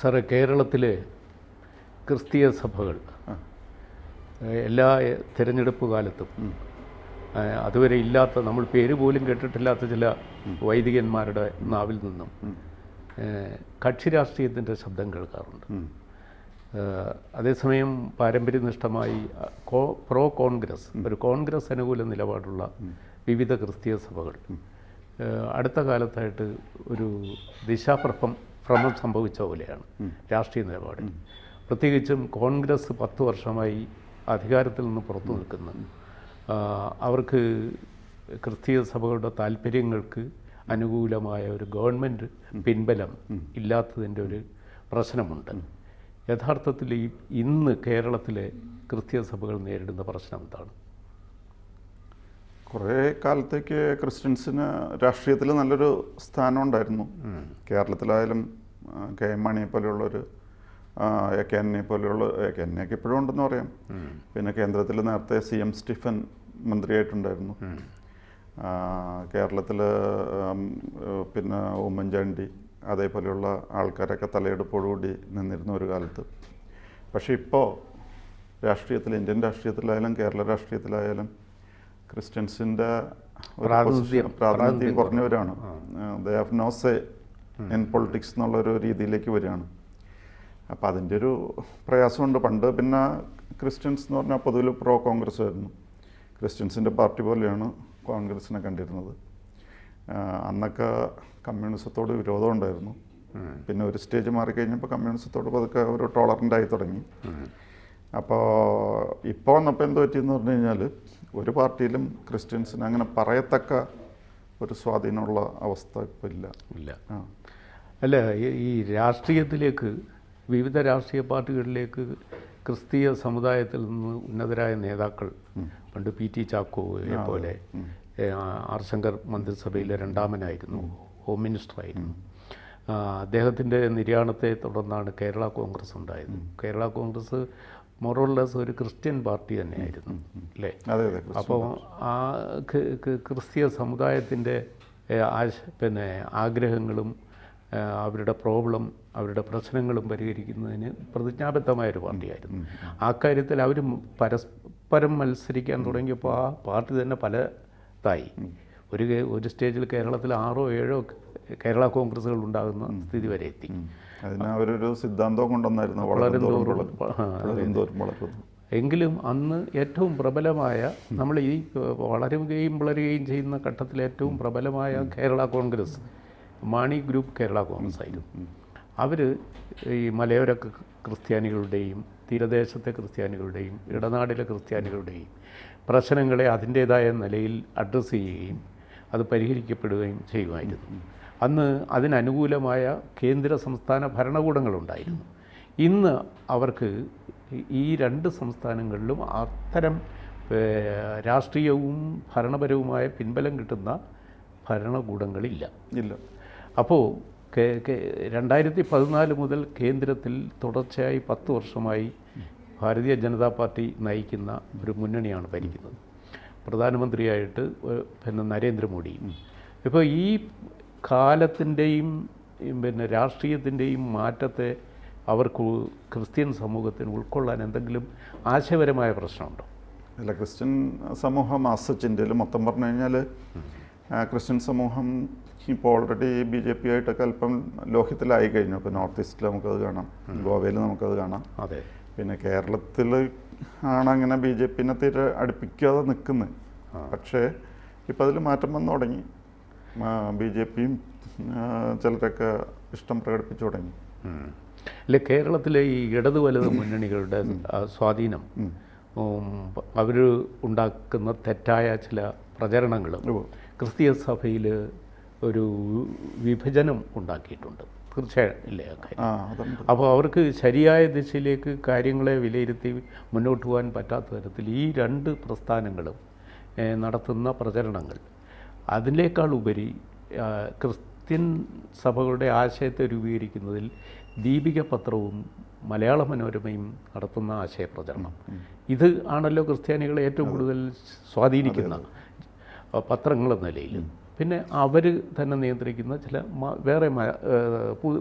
സാറേ കേരളത്തിലെ ക്രിസ്തീയ സഭകൾ എല്ലാ തിരഞ്ഞെടുപ്പ് കാലത്തും അതുവരെ ഇല്ലാത്ത നമ്മൾ പേര് പോലും കേട്ടിട്ടില്ലാത്ത ചില വൈദികന്മാരുടെ നാവിൽ നിന്നും കക്ഷി രാഷ്ട്രീയത്തിന്റെ ശബ്ദം കേൾക്കാറുണ്ട്. അതേസമയം പാരമ്പര്യനിഷ്ഠമായി കോ പ്രോ കോൺഗ്രസ് ഒരു കോൺഗ്രസ് അനുകൂല നിലപാടുള്ള വിവിധ ക്രിസ്തീയ സഭകൾ. അടുത്ത കാലത്തായിട്ട് ഒരു ദിശാപ്രഭം ഭ്രമം സംഭവിച്ച പോലെയാണ്. രാഷ്ട്രീയ നിലപാട്. പ്രത്യേകിച്ചും കോൺഗ്രസ് പത്ത് വർഷമായി അധികാരത്തിൽ നിന്ന് പുറത്തു നിൽക്കുന്നു. അവർക്ക് ക്രിസ്തീയ സഭകളുടെ താല്പര്യങ്ങൾക്ക് അനുകൂലമായ ഒരു ഗവൺമെന്റ് പിൻബലം ഇല്ലാത്തതിന്റെ ഒരു പ്രശ്നമുണ്ട്. യഥാർത്ഥത്തിൽ ഈ ഇന്ന് കേരളത്തിലെ ക്രിസ്തീയ സഭകൾ നേരിടുന്ന പ്രശ്നം എന്താണ്? കുറേ കാലത്തേക്ക് ക്രിസ്ത്യൻസിന് രാഷ്ട്രീയത്തിൽ നല്ലൊരു സ്ഥാനം ഉണ്ടായിരുന്നു. കേരളത്തിലായാലും കെ എം മാണിയെ പോലെയുള്ളൊരു എ കെ എന്നെ പോലെയുള്ള എ കെ എന്നെയൊക്കെ ഇപ്പോഴും ഉണ്ടെന്ന് പറയാം. പിന്നെ കേന്ദ്രത്തിൽ നേരത്തെ സി എം സ്റ്റീഫൻ മന്ത്രിയായിട്ടുണ്ടായിരുന്നു. കേരളത്തിൽ പിന്നെ ഉമ്മൻചാണ്ടി അതേപോലെയുള്ള ആൾക്കാരൊക്കെ തലയെടുപ്പോടുകൂടി നിന്നിരുന്ന ഒരു കാലത്ത്. പക്ഷേ ഇപ്പോൾ രാഷ്ട്രീയത്തിൽ ഇന്ത്യൻ രാഷ്ട്രീയത്തിലായാലും കേരള രാഷ്ട്രീയത്തിലായാലും ക്രിസ്ത്യൻസിന്റെ പ്രാതിനിധ്യം- കുറഞ്ഞവരാണ്. They have no say in politics എന്നുള്ളൊരു രീതിയിലേക്ക് വരികയാണ്. അപ്പോൾ അതിന്റെ ഒരു പ്രയാസമുണ്ട്. പണ്ട് പിന്നെ ക്രിസ്ത്യൻസ് എന്ന് പറഞ്ഞാൽ പൊതുവിൽ പ്രോ കോൺഗ്രസ് ആയിരുന്നു. ക്രിസ്ത്യൻസിന്റെ പാർട്ടി പോലെയാണ് കോൺഗ്രസിനെ കണ്ടിരുന്നത്. അന്നൊക്കെ കമ്മ്യൂണിസത്തോട് വിരോധം ഉണ്ടായിരുന്നു. പിന്നെ ഒരു സ്റ്റേജ് മാറിക്കഴിഞ്ഞപ്പോൾ കമ്മ്യൂണിസത്തോട് പതുക്കെ ഒരു ടോളറന്റ് ആയി തുടങ്ങി. അപ്പോൾ ഇപ്പോൾ വന്നപ്പോൾ എന്ത് പറ്റിയെന്ന് പറഞ്ഞു കഴിഞ്ഞാൽ ഒരു പാർട്ടിയിലും ക്രിസ്ത്യൻസിന് അങ്ങനെ പറയത്തക്ക ഒരു സ്വാധീനമുള്ള അവസ്ഥ ഇപ്പോൾ ഇല്ല. ഇല്ല. ആ. അല്ല ഈ- രാഷ്ട്രീയത്തിലേക്ക് വിവിധ രാഷ്ട്രീയ പാർട്ടികളിലേക്ക് ക്രിസ്തീയ സമുദായത്തിൽ നിന്ന് ഉന്നതരായ നേതാക്കൾ പണ്ട് പി ടി ചാക്കോയെ പോലെ ആർ ശങ്കർ മന്ത്രിസഭയിലെ രണ്ടാമനായിരുന്നു ഹോം മിനിസ്റ്ററായിരുന്നു. ആയിരുന്നു അദ്ദേഹത്തിന്റെ നിര്യാണത്തെ തുടർന്നാണ് കേരള കോൺഗ്രസ് ഉണ്ടായത്. Kerala Congress more or less ഒരു ക്രിസ്ത്യൻ പാർട്ടി തന്നെയായിരുന്നു അല്ലേ? അതെ അതെ അപ്പോൾ ആ ക്രിസ്തീയ സമുദായത്തിന്റെ ആശ പിന്നെ ആഗ്രഹങ്ങളും അവരുടെ പ്രോബ്ലം അവരുടെ പ്രശ്നങ്ങളും പരിഹരിക്കുന്നതിന് പ്രതിജ്ഞാബദ്ധമായ ഒരു പാർട്ടിയായിരുന്നു. ആ കാര്യത്തിൽ അവർ പരസ്പരം മത്സരിക്കാൻ തുടങ്ങിയപ്പോൾ ആ പാർട്ടി തന്നെ പലതായി. ഒരു ഒരു സ്റ്റേജിൽ കേരളത്തിൽ ആറോ ഏഴോ കേരള കോൺഗ്രസുകൾ ഉണ്ടാകുന്ന സ്ഥിതി വരെ എത്തി. അതിന് അവരൊരു സിദ്ധാന്തം കൊണ്ടുവന്നായിരുന്നു. വളരും എങ്കിലും അന്ന് ഏറ്റവും പ്രബലമായ നമ്മൾ ഈ വളരുകയും വളരുകയും ചെയ്യുന്ന ഘട്ടത്തിൽ ഏറ്റവും പ്രബലമായ Kerala Congress Mani group Kerala Congress ആയിരുന്നു. അവർ ഈ മലയോര ക്രിസ്ത്യാനികളുടെയും തീരദേശത്തെ ക്രിസ്ത്യാനികളുടെയും ഇടനാടിലെ ക്രിസ്ത്യാനികളുടെയും പ്രശ്നങ്ങളെ അതിന്റേതായ നിലയിൽ അഡ്രസ്സ് ചെയ്യുകയും അത് പരിഹരിക്കപ്പെടുകയും ചെയ്യുമായിരുന്നു. അന്ന് അതിനനുകൂലമായ കേന്ദ്ര സംസ്ഥാന ഭരണകൂടങ്ങളുണ്ടായിരുന്നു. ഇന്ന് അവർക്ക് ഈ- രണ്ട് സംസ്ഥാനങ്ങളിലും അത്തരം രാഷ്ട്രീയവും ഭരണപരവുമായ പിൻബലം കിട്ടുന്ന ഭരണകൂടങ്ങളില്ല. ഇല്ല. അപ്പോൾ രണ്ടായിരത്തി പതിനാല് മുതൽ കേന്ദ്രത്തിൽ തുടർച്ചയായി പത്ത് വർഷമായി ഭാരതീയ ജനതാ പാർട്ടി നയിക്കുന്ന ഒരു മുന്നണിയാണ് ഭരിക്കുന്നത്. പ്രധാനമന്ത്രിയായിട്ട് പിന്നെ നരേന്ദ്രമോദി. ഇപ്പോൾ ഈ കാലത്തിന്റെയും പിന്നെ രാഷ്ട്രീയത്തിന്റെയും മാറ്റത്തെ അവർക്ക് ക്രിസ്ത്യൻ സമൂഹത്തിന് ഉൾക്കൊള്ളാൻ എന്തെങ്കിലും ആശയപരമായ പ്രശ്നമുണ്ടോ? അല്ല ക്രിസ്ത്യൻ സമൂഹം ആസച്ച് മൊത്തം പറഞ്ഞു കഴിഞ്ഞാൽ ക്രിസ്ത്യൻ സമൂഹം ഇപ്പോൾ ഓൾറെഡി ബി ജെ പി ആയിട്ടൊക്കെ അല്പം ലോഹ്യത്തിലായി കഴിഞ്ഞു. ഇപ്പോൾ നോർത്ത് ഈസ്റ്റിൽ നമുക്കത് കാണാം. ഗോവയിൽ നമുക്കത് കാണാം. അതെ. പിന്നെ കേരളത്തിൽ ആണ് അങ്ങനെ ബി ജെ പിന്നെ തീരെ അടുപ്പിക്കാതെ നിൽക്കുന്നത് പക്ഷേ ഇപ്പം അതിൽ മാറ്റം വന്നു തുടങ്ങി. ബി ജെ പിയും ചിലരൊക്കെ ഇഷ്ടം പ്രകടിപ്പിച്ചു തുടങ്ങി. അല്ല കേരളത്തിലെ ഈ ഇടത് വലത് മുന്നണികളുടെ സ്വാധീനം അവർ ഉണ്ടാക്കുന്ന തെറ്റായ ചില പ്രചരണങ്ങളും ക്രിസ്തീയ സഭയിൽ ഒരു വിഭജനം ഉണ്ടാക്കിയിട്ടുണ്ട്. തീർച്ചയായും ഇല്ലേ? അപ്പോൾ അവർക്ക് ശരിയായ ദിശയിലേക്ക് കാര്യങ്ങളെ വിലയിരുത്തി മുന്നോട്ട് പോകാൻ പറ്റാത്ത തരത്തിൽ ഈ രണ്ട് പ്രസ്ഥാനങ്ങളും നടത്തുന്ന പ്രചരണങ്ങൾ അതിനേക്കാൾ ഉപരി ക്രിസ്ത്യൻ സഭകളുടെ ആശയത്തെ രൂപീകരിക്കുന്നതിൽ ദീപിക പത്രവും മലയാള മനോരമയും നടത്തുന്ന ആശയപ്രചരണം. ഇത് ആണല്ലോ ക്രിസ്ത്യാനികളെ ഏറ്റവും കൂടുതൽ സ്വാധീനിക്കുന്ന പത്രങ്ങളെന്ന നിലയിൽ. പിന്നെ അവർ തന്നെ നിയന്ത്രിക്കുന്ന ചില വേറെ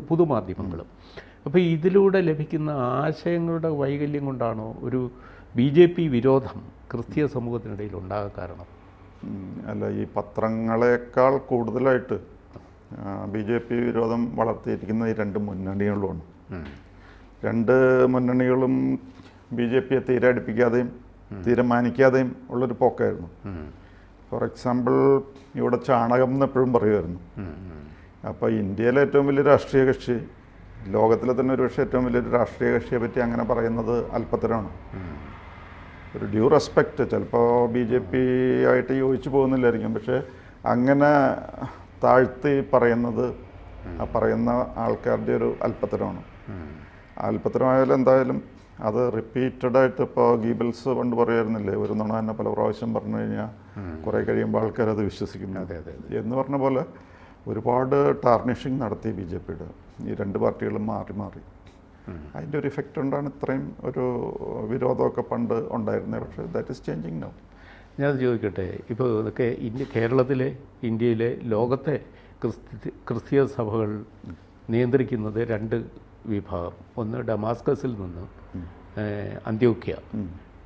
പുതുമാധ്യമങ്ങളും. അപ്പോൾ ഇതിലൂടെ ലഭിക്കുന്ന ആശയങ്ങളുടെ വൈകല്യം കൊണ്ടാണോ ഒരു ബി ജെ പി വിരോധം ക്രിസ്തീയ സമൂഹത്തിനിടയിൽ ഉണ്ടാകാൻ കാരണം? അല്ല ഈ പത്രങ്ങളെക്കാൾ കൂടുതലായിട്ട് ബി ജെ പി വിരോധം വളർത്തിയിരിക്കുന്ന ഈ രണ്ട് മുന്നണികളുമാണ്. രണ്ട് മുന്നണികളും ബി ജെ പിയെ തീരെ അടുപ്പിക്കാതെയും തീരെ മാനിക്കാതെയും ഉള്ളൊരു പോക്കായിരുന്നു. ഫോർ എക്സാമ്പിൾ ഇവിടെ ചാണകം എന്ന് എപ്പോഴും പറയുമായിരുന്നു. അപ്പോൾ ഇന്ത്യയിലെ ഏറ്റവും വലിയ രാഷ്ട്രീയ കക്ഷി ലോകത്തിലെ തന്നെ ഒരു പക്ഷേ ഏറ്റവും വലിയൊരു രാഷ്ട്രീയ കക്ഷിയെ പറ്റി അങ്ങനെ പറയുന്നത് അല്പത്തരമാണ്. ഒരു ഡ്യൂ റെസ്പെക്റ്റ് ചിലപ്പോൾ ബി ജെ പി ആയിട്ട് യോജിച്ച് പോകുന്നില്ലായിരിക്കും. പക്ഷേ അങ്ങനെ താഴ്ത്തി പറയുന്നത് പറയുന്ന ആൾക്കാരുടെ ഒരു അല്പത്തരമാണ്. അല്പത്തരമായാലും എന്തായാലും അത് റിപ്പീറ്റഡ് ആയിട്ട് ഇപ്പോൾ ഗീബിൾസ് പണ്ട് പറയായിരുന്നില്ലേ ഒരു നുണ തന്നെ പല പ്രാവശ്യം പറഞ്ഞു കഴിഞ്ഞാൽ കുറേ കഴിയുമ്പോൾ ആൾക്കാർ അത് വിശ്വസിക്കുന്നു. അതെ അതെ എന്ന് പറഞ്ഞ പോലെ ഒരുപാട് ടാർണിഷിങ് നടത്തി ബി ജെ പിയുടെ. ഈ രണ്ട് പാർട്ടികളും മാറി മാറി. അതിന്റെ ഒരു ഇഫക്റ്റ് ഉണ്ടാണ് ഇത്രയും ഒരു വിരോധമൊക്കെ പണ്ട് ഉണ്ടായിരുന്നത് പക്ഷേ ദാറ്റ് ഈസ് ചേഞ്ചിങ് നൗ ഞാൻ ചോദിക്കട്ടെ ഇപ്പോൾ ഇതൊക്കെ ഇന്ത്യ കേരളത്തിലെ ഇന്ത്യയിലെ ലോകത്തെ ക്രിസ്ത്യ ക്രിസ്തീയ സഭകൾ നിയന്ത്രിക്കുന്നത് രണ്ട് വിഭാഗം. ഒന്ന് ഡമാസ്കസിൽ നിന്ന് അന്ത്യോക്യ.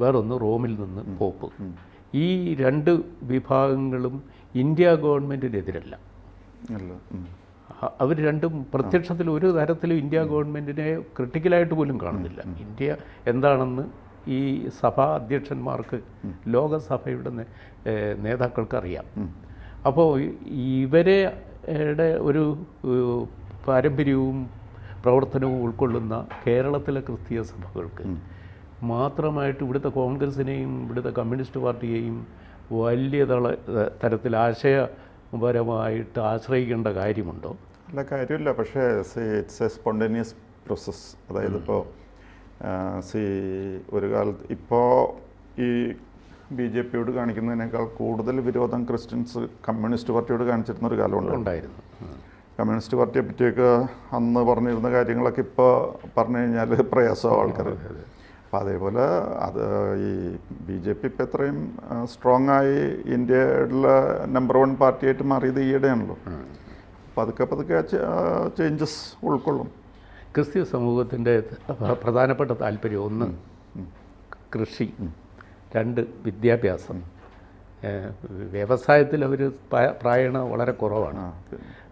വേറൊന്ന് റോമിൽ നിന്ന് പോപ്പ്. ഈ രണ്ട് വിഭാഗങ്ങളും ഇന്ത്യ ഗവൺമെന്റിനെതിരല്ല അവർ രണ്ടും പ്രത്യക്ഷത്തിൽ ഒരു തരത്തിലും ഇന്ത്യ ഗവൺമെന്റിനെ ക്രിട്ടിക്കലായിട്ട് പോലും കാണുന്നില്ല. ഇന്ത്യ എന്താണെന്ന് ഈ സഭാ അധ്യക്ഷന്മാർക്ക് ലോകസഭയുടെ നേതാക്കൾക്ക് അറിയാം അപ്പോൾ ഇവരെ ഒരു പാരമ്പര്യവും പ്രവർത്തനവും ഉൾക്കൊള്ളുന്ന കേരളത്തിലെ ക്രിസ്തീയ സഭകൾക്ക്. മാത്രമായിട്ട് ഇവിടുത്തെ കോൺഗ്രസിനെയും ഇവിടുത്തെ കമ്മ്യൂണിസ്റ്റ് പാർട്ടിയെയും വലിയ തള തരത്തിൽ ആശയപരമായിട്ട് ആശ്രയിക്കേണ്ട കാര്യമുണ്ടോ? അല്ല കാര്യമില്ല. പക്ഷേ see it's a spontaneous process. അതായത് ഇപ്പോൾ സി ഒരു കാലത്ത് ഇപ്പോൾ ഈ ബി ജെ പിയോട് കാണിക്കുന്നതിനേക്കാൾ കൂടുതൽ വിരോധം ക്രിസ്ത്യൻസ് കമ്മ്യൂണിസ്റ്റ് പാർട്ടിയോട് കാണിച്ചിരുന്ന ഒരു കാലമുണ്ട്. ഉണ്ടായിരുന്നു. കമ്മ്യൂണിസ്റ്റ് പാർട്ടിയെ പറ്റിയൊക്കെ അന്ന് പറഞ്ഞിരുന്ന കാര്യങ്ങളൊക്കെ ഇപ്പോൾ പറഞ്ഞു കഴിഞ്ഞാൽ പ്രയാസമാണ് ആൾക്കാർ അപ്പം അതേപോലെ അത് ഈ ബി ജെ പി ഇപ്പം എത്രയും സ്ട്രോങ് ആയി ഇന്ത്യയിലെ നമ്പർ വൺ പാർട്ടിയായിട്ട് മാറിയത് ഈയിടെയാണല്ലോ. പതുക്കെ പതുക്കെ ചേഞ്ചസ് ഉൾക്കൊള്ളും. ക്രിസ്തീയ സമൂഹത്തിന്റെ പ്രധാനപ്പെട്ട താല്പര്യം ഒന്ന് കൃഷി രണ്ട് വിദ്യാഭ്യാസം. വ്യവസായത്തിൽ അവർ പ്രായണ വളരെ കുറവാണ്.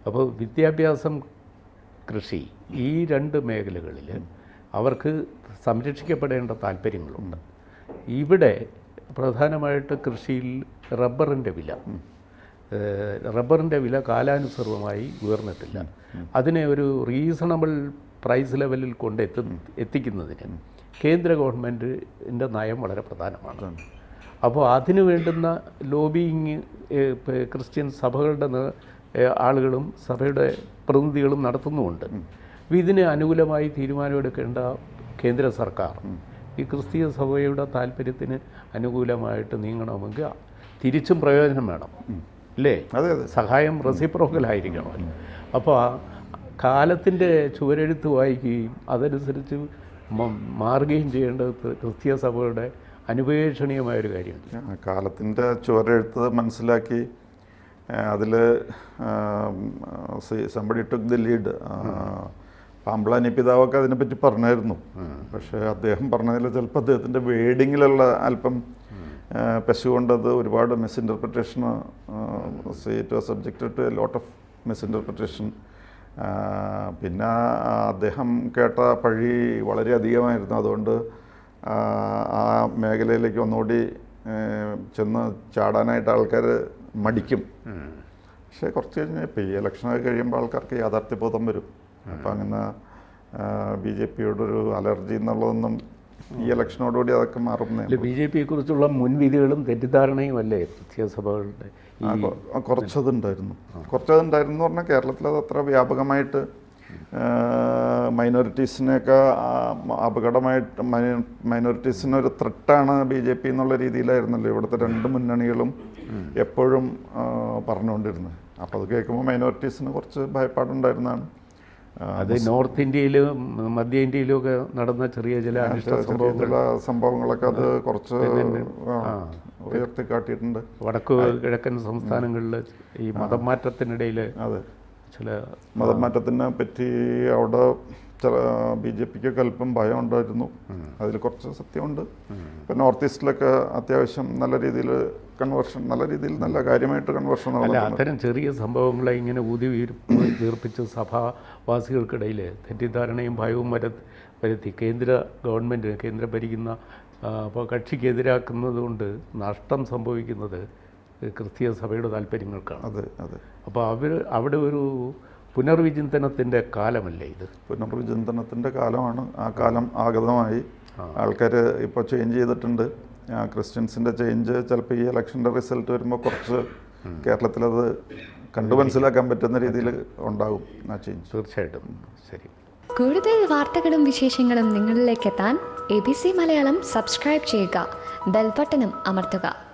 അപ്പോൾ വിദ്യാഭ്യാസം കൃഷി ഈ രണ്ട് മേഖലകളിൽ അവർക്ക് സംരക്ഷിക്കപ്പെടേണ്ട താല്പര്യങ്ങളുണ്ട്. ഇവിടെ പ്രധാനമായിട്ട് കൃഷിയിൽ റബ്ബറിന്റെ വില റബ്ബറിന്റെ വില കാലാനുസൃതമായി ഉയർന്നിട്ടില്ല. അതിനെ ഒരു റീസണബിൾ പ്രൈസ് ലെവലിൽ കൊണ്ട് എത്തി എത്തിക്കുന്നതിന് കേന്ദ്ര ഗവൺമെന്റിന്റെ നയം വളരെ പ്രധാനമാണ്. അപ്പോൾ അതിനു വേണ്ടുന്ന ലോബിയിങ് ക്രിസ്ത്യൻ സഭകളുടെ ആളുകളും സഭയുടെ പ്രതിനിധികളും നടത്തുന്നുമുണ്ട്. അപ്പോൾ ഇതിന് അനുകൂലമായി തീരുമാനമെടുക്കേണ്ട കേന്ദ്ര സർക്കാർ ഈ ക്രിസ്തീയ സഭയുടെ താല്പര്യത്തിന് അനുകൂലമായിട്ട് നീങ്ങണമെങ്കിൽ തിരിച്ചും പ്രയോജനം വേണം. അല്ലേ അതെ സഹായം റെസിപ്രോക്കലായിരിക്കണം. അപ്പോൾ കാലത്തിന്റെ ചുവരെഴുത്ത് വായിക്കുകയും അതനുസരിച്ച് മാറുകയും ചെയ്യേണ്ടത് ക്രിസ്തീയ സഭയുടെ അനുപേക്ഷണീയമായൊരു കാര്യമാണ്. കാലത്തിന്റെ ചുവരെഴുത്ത് മനസ്സിലാക്കി അതിൽ somebody took the lead Pamplany പിതാവൊക്കെ അതിനെപ്പറ്റി പറഞ്ഞായിരുന്നു. പക്ഷേ അദ്ദേഹം പറഞ്ഞതിൽ ചിലപ്പോൾ അദ്ദേഹത്തിന്റെ വേഡിങ്ങിലുള്ള അല്പം ആ, പശു കൊണ്ടത് ഒരുപാട് misinterpretation it was subjected to a lot of misinterpretation പിന്നെ അദ്ദേഹം കേട്ട പഴി വളരെ അധികമായിരുന്നു. അതുകൊണ്ട് ആ മേഖലയിലേക്ക് ഒന്നുകൂടി ചെന്ന് ചാടാനായിട്ട് ആൾക്കാർ മടിക്കും. പക്ഷേ കുറച്ച് കഴിഞ്ഞ് ഇപ്പോൾ ഈ ഇലക്ഷനൊക്കെ കഴിയുമ്പോൾ ആൾക്കാർക്ക് യാഥാർത്ഥ്യബോധം വരും. അപ്പോൾ അങ്ങനെ ബി ജെ പിയോടൊരു അലർജി എന്നുള്ളതൊന്നും ഈ ഇലക്ഷനോടുകൂടി അതൊക്കെ മാറുന്നേ ബി ജെ പിയെ കുറിച്ചുള്ള മുൻവിധികളും തെറ്റിദ്ധാരണയും അല്ലേ ക്രിസ്തീയ സഭകളുടെ ഈ ആ, കൊ- കുറച്ചതുണ്ടായിരുന്നു. കുറച്ചതുണ്ടായിരുന്നു എന്ന് പറഞ്ഞാൽ കേരളത്തിൽ അത് അത്ര വ്യാപകമായിട്ട് മൈനോറിറ്റീസിനെയൊക്കെ അപകടമായിട്ട് മൈനോറിറ്റീസിന് ഒരു ത്രെട്ടാണ് ബി ജെ പി എന്നുള്ള രീതിയിലായിരുന്നല്ലോ ഇവിടുത്തെ രണ്ട് മുന്നണികളും എപ്പോഴും പറഞ്ഞുകൊണ്ടിരുന്നത്. അപ്പോൾ അത് കേൾക്കുമ്പോൾ മൈനോറിറ്റീസിന് കുറച്ച് ഭയപ്പാടുണ്ടായിരുന്നതാണ്. അത് നോർത്ത് ഇന്ത്യയിലും മധ്യ ഇന്ത്യയിലും ഒക്കെ നടന്ന ചെറിയ ചില അനിഷ്ട സംഭവങ്ങൾ. സംഭവങ്ങളൊക്കെ അത് കുറച്ച് ഉയർത്തിക്കാട്ടിയിട്ടുണ്ട്. വടക്ക് വടക്കു കിഴക്കൻ സംസ്ഥാനങ്ങളിൽ ഈ മതം മാറ്റത്തിനിടയിൽ അതെ. ചില മതമാറ്റത്തിനെ പറ്റി അവിടെ ചില ബി ജെ പിക്കൊക്കെ അല്പം ഭയം ഉണ്ടായിരുന്നു. അതിൽ കുറച്ച് സത്യമുണ്ട്. ഇപ്പം നോർത്ത് ഈസ്റ്റിലൊക്കെ അത്യാവശ്യം നല്ല രീതിയിൽ കൺവേർഷൻ നല്ല രീതിയിൽ നല്ല കാര്യമായിട്ട് കൺവേർഷൻ അത്തരം ചെറിയ സംഭവങ്ങളെ ഇങ്ങനെ ഊതി തീർപ്പിച്ച വീർപ്പിച്ച് സഭാവാസികൾക്കിടയിൽ തെറ്റിദ്ധാരണയും ഭയവും വര വരുത്തി. കേന്ദ്ര ഗവൺമെന്റ് കേന്ദ്രം ഭരിക്കുന്ന അപ്പോൾ അപ്പോൾ കക്ഷിക്കെതിരാക്കുന്നത് കൊണ്ട് നഷ്ടം സംഭവിക്കുന്നത് ക്രിസ്തീയ സഭയുടെ താല്പര്യങ്ങൾക്കാണ്. അതെ അതെ. അപ്പോൾ അവർ അവിടെ ഒരു പുനർവിചിന്തനത്തിന്റെ കാലമല്ലേ ഇത്? പുനർവിചിന്തനത്തിന്റെ കാലമാണ്. ആ കാലം ആഗതമായി. ആൾക്കാർ ഇപ്പോൾ ചേഞ്ച് ചെയ്തിട്ടുണ്ട്. ആ, ക്രിസ്ത്യൻസിന്റെ ചേഞ്ച് ചിലപ്പോൾ ഈ ഇലക്ഷന്റെ റിസൾട്ട് വരുമ്പോൾ കുറച്ച് കേരളത്തിലത് കണ്ടു മനസ്സിലാക്കാൻ പറ്റുന്ന രീതിയിൽ ഉണ്ടാകും ആ ചേഞ്ച് തീർച്ചയായിട്ടും. ശരി. കൂടുതൽ വാർത്തകളും വിശേഷങ്ങളും നിങ്ങളിലേക്ക് എത്താൻ A B C Malayalam subscribe ചെയ്യുക. ബെൽബട്ടനും അമർത്തുക.